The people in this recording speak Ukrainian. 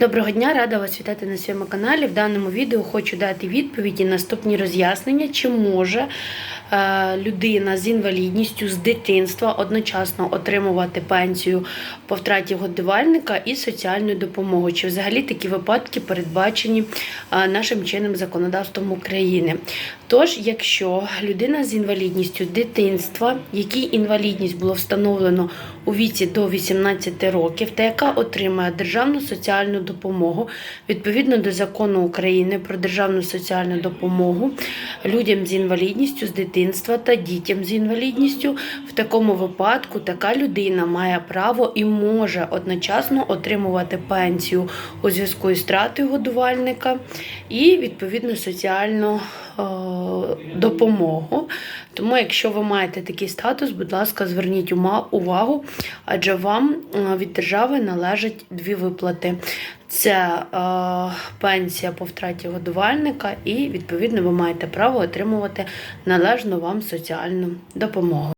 Доброго дня, рада вас вітати на своєму каналі. В даному відео хочу дати відповіді наступні роз'яснення, чи може людина з інвалідністю з дитинства одночасно отримувати пенсію по втраті годувальника і соціальну допомогу. Чи взагалі такі випадки передбачені е, нашим чинним законодавством України? Тож, якщо людина з інвалідністю дитинства, якій інвалідність було встановлено у віці до 18 років, та яка отримає державну соціальну допомогу відповідно до закону України про державну соціальну допомогу людям з інвалідністю з дитинства та дітям з інвалідністю, в такому випадку така людина має право і може одночасно отримувати пенсію у зв'язку із втратою годувальника і відповідно соціальну е, допомогу. Тому, якщо ви маєте такий статус, будь ласка, зверніть увагу, адже вам е, від держави належать дві виплати. Це е, пенсія по втраті годувальника, і відповідно ви маєте право отримувати належну вам соціальну допомогу.